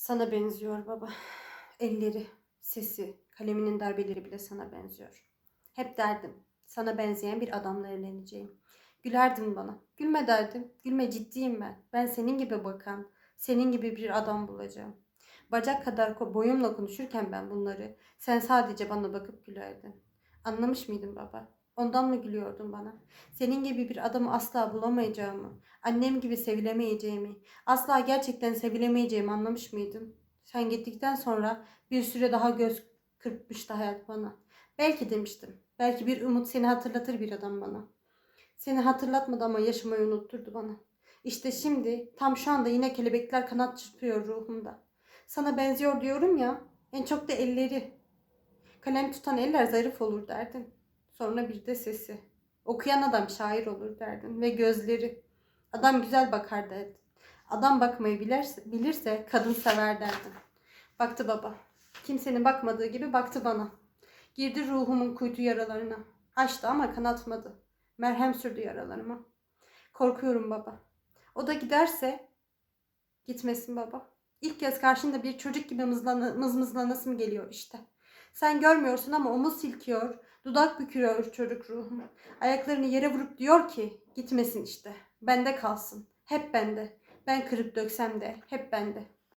Sana benziyor baba. Elleri, sesi, kaleminin darbeleri bile sana benziyor. Hep derdim. Sana benzeyen bir adamla evleneceğim. Gülerdin bana. Gülme derdim. Gülme ciddiyim ben. Ben senin gibi bakan, senin gibi bir adam bulacağım. Bacak kadar boyumla konuşurken ben bunları, sen sadece bana bakıp gülerdin. Anlamış mıydın baba? Ondan mı gülüyordun bana? Senin gibi bir adamı asla bulamayacağımı, annem gibi sevilemeyeceğimi, asla gerçekten sevilemeyeceğimi anlamış mıydın? Sen gittikten sonra bir süre daha göz kırpmıştı hayat bana. Belki demiştim. Belki bir umut seni hatırlatır bir adam bana. Seni hatırlatmadı ama yaşamayı unutturdu bana. İşte şimdi tam şu anda yine kelebekler kanat çırpıyor ruhumda. Sana benziyor diyorum ya. En çok da elleri. Kalem tutan eller zarif olur derdin. Sonra bir de sesi. Okuyan adam şair olur derdin. Ve gözleri. Adam güzel bakar derdin. Adam bakmayı bilirse, bilirse kadın sever derdin. Baktı baba. Kimsenin bakmadığı gibi baktı bana. Girdi ruhumun kuytu yaralarına. Açtı ama kanatmadı. Merhem sürdü yaralarıma. Korkuyorum baba. O da giderse gitmesin baba. İlk kez karşında bir çocuk gibi mızlana, mızmızlanasım geliyor işte. Sen görmüyorsun ama omuz silkiyor, dudak büküyor çocuk ruhum. Ayaklarını yere vurup diyor ki gitmesin işte. Bende kalsın. Hep bende. Ben kırıp döksem de hep bende.